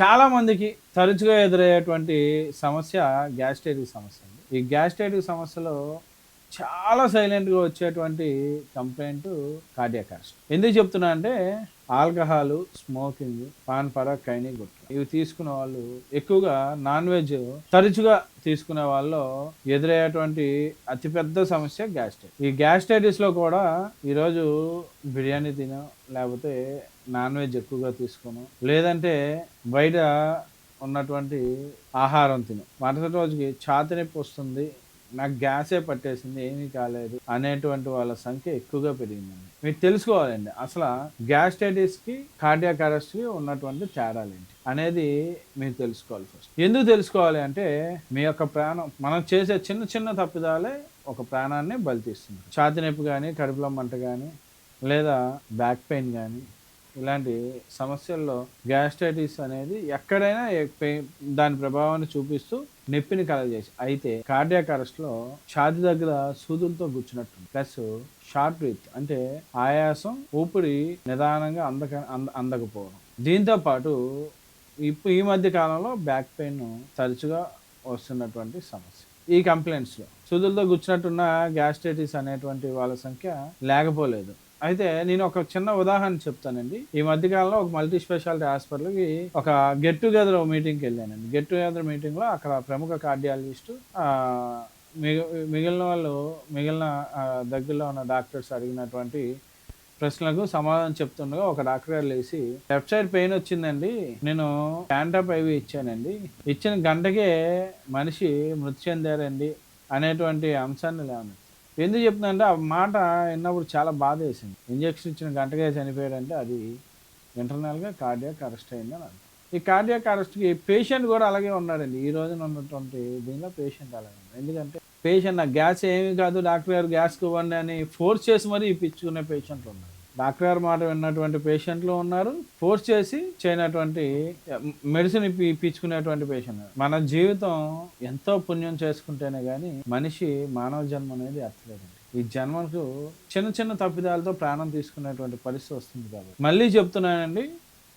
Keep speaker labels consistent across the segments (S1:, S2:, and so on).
S1: చాలా మందికి తరచుగా ఎదురయ్యేటువంటి సమస్య గ్యాస్ట్రైటిక్ సమస్య అండి. ఈ గ్యాస్ట్రైటిక్ సమస్యలో చాలా సైలెంట్గా వచ్చేటువంటి కంప్లైంట్ కార్డియాక్ అరెస్ట్. ఎందుకు చెప్తున్నా అంటే ఆల్కహాల్ స్మోకింగ్ పాన్ పరా గుట్ట ఇవి తీసుకునే వాళ్ళు ఎక్కువగా నాన్ వెజ్ తరచుగా తీసుకునే వాళ్ళు ఎదురయ్యేటువంటి అతిపెద్ద సమస్య గ్యాస్ట్రైట్ ఈ గ్యాస్ట్రైటిస్లో కూడా ఈరోజు బిర్యానీ తినో లేకపోతే నాన్ వెజ్ ఎక్కువగా తీసుకును లేదంటే బయట ఉన్నటువంటి ఆహారం తిను. మరుసటి రోజుకి ఛాతి నొప్పి వస్తుంది నాకు గ్యాసే పట్టేసింది ఏమీ కాలేదు అనేటువంటి వాళ్ళ సంఖ్య ఎక్కువగా పెరిగిందండి. మీరు తెలుసుకోవాలండి అసలు గ్యాస్ట్రైటిస్కి కార్డియాక్ అరెస్ట్కి ఉన్నటువంటి తేడాలు ఏంటి అనేది మీరు తెలుసుకోవాలి ఫస్ట్. ఎందుకు తెలుసుకోవాలి అంటే మీ యొక్క ప్రాణం మనం చేసే చిన్న చిన్న తప్పిదాలే ఒక ప్రాణాన్ని బలితీస్తుంది ఛాతి నొప్పి కానీ కడుపులో మంట కానీ లేదా బ్యాక్ పెయిన్ కానీ ఇలాంటి సమస్యల్లో గ్యాస్ట్రైటిస్ అనేది ఎక్కడైనా దాని ప్రభావాన్ని చూపిస్తూ నొప్పిని కలగజేసి అయితే కార్డియాక్ అరెస్ట్లో ఛాతి దగ్గర సూదులతో గుచ్చినట్టు ప్లస్ షార్ట్ బ్రీత్ అంటే ఆయాసం ఊపిరి నిదానంగా అందక అంద అందకపోవడం. దీంతో పాటు ఇప్పుడు ఈ మధ్య కాలంలో బ్యాక్ పెయిన్ తరచుగా వస్తున్నటువంటి సమస్య. ఈ కంప్లైంట్స్లో సూదులతో గుచ్చినట్టున్న గ్యాస్ట్రైటిస్ అనేటువంటి వాళ్ళ సంఖ్య లేకపోలేదు. అయితే నేను ఒక చిన్న ఉదాహరణ చెప్తానండి. ఈ మధ్యకాలంలో ఒక మల్టీ స్పెషాలిటీ హాస్పిటల్కి ఒక గెట్ టుగెదర్ మీటింగ్కి వెళ్ళానండి. గెట్ టుగెదర్ మీటింగ్లో అక్కడ ప్రముఖ కార్డియాలజిస్టు మిగిలిన వాళ్ళు మిగిలిన దగ్గరలో ఉన్న డాక్టర్స్ అడిగినటువంటి ప్రశ్నలకు సమాధానం చెప్తుండగా ఒక డాక్టర్ గారు లేచి లెఫ్ట్ సైడ్ పెయిన్ వచ్చిందండి. నేను ప్యాంటాప్ అవి ఇచ్చానండి. ఇచ్చిన గంటకే మనిషి మృతి చెందారండి అనేటువంటి అంశాన్ని లేవనండి ఎందుకు చెప్తుందంటే ఆ మాట విన్నప్పుడు చాలా బాధ వేసింది. ఇంజక్షన్ ఇచ్చిన గంటగా చనిపోయాడంటే అది ఇంటర్నల్గా కార్డియాక్ అరెస్ట్ అయిందని అర్థం. ఈ కార్డియాక్ అరెస్ట్కి పేషెంట్ కూడా అలాగే ఉన్నాడండి. ఈ రోజున ఉన్నటువంటి దీనిలో పేషెంట్ అలాగే ఉన్నాడు. ఎందుకంటే పేషెంట్ నాకు గ్యాస్ ఏమీ కాదు డాక్టర్ గారు గ్యాస్కి ఇవ్వండి అని ఫోర్స్ చేసి మరీ ఇప్పించుకునే పేషెంట్లు ఉన్నారు డాక్టర్ గారు మాట విన్నటువంటి పేషెంట్లు ఉన్నారు. ఫోర్స్ చేసి చేయనటువంటి మెడిసిన్ ఇప్పి ఇప్పించుకునేటువంటి పేషెంట్. మన జీవితం ఎంతో పుణ్యం చేసుకుంటేనే కానీ మనిషి మానవ జన్మ అనేది అర్థలేదండి ఈ జన్మకు చిన్న చిన్న తప్పిదాలతో ప్రాణం తీసుకునేటువంటి పరిస్థితి వస్తుంది కాబట్టి. మళ్ళీ చెప్తున్నానండి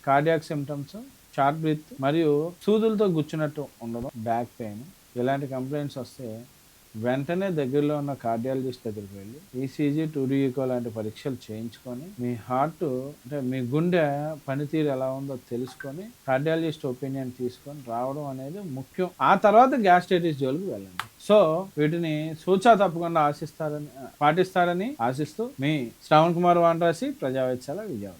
S1: కార్డియాక్ సిమ్టమ్స్ షార్ట్ బ్రీత్ మరియు సూదులతో గుచ్చినట్టు ఉండడం బ్యాక్ పెయిన్ ఇలాంటి కంప్లైంట్స్ వస్తే వెంటనే దగ్గరలో ఉన్న కార్డియాలజిస్ట్ దగ్గరికి వెళ్ళి ఈసీజీ టూడీ ఈకో లాంటి పరీక్షలు చేయించుకొని మీ హార్ట్ అంటే మీ గుండె పనితీరు ఎలా ఉందో తెలుసుకొని కార్డియాలజిస్ట్ ఒపీనియన్ తీసుకొని రావడం అనేది ముఖ్యం. ఆ తర్వాత గ్యాస్ట్రైటిస్ జోలికి వెళ్ళండి. సో వీటిని సూచా తప్పకుండా ఆశిస్తారని పాటిస్తారని ఆశిస్తూ మీ శ్రావణ్ కుమార్ వాండ్రాసి ప్రజావేత్సాల విజయవాడ.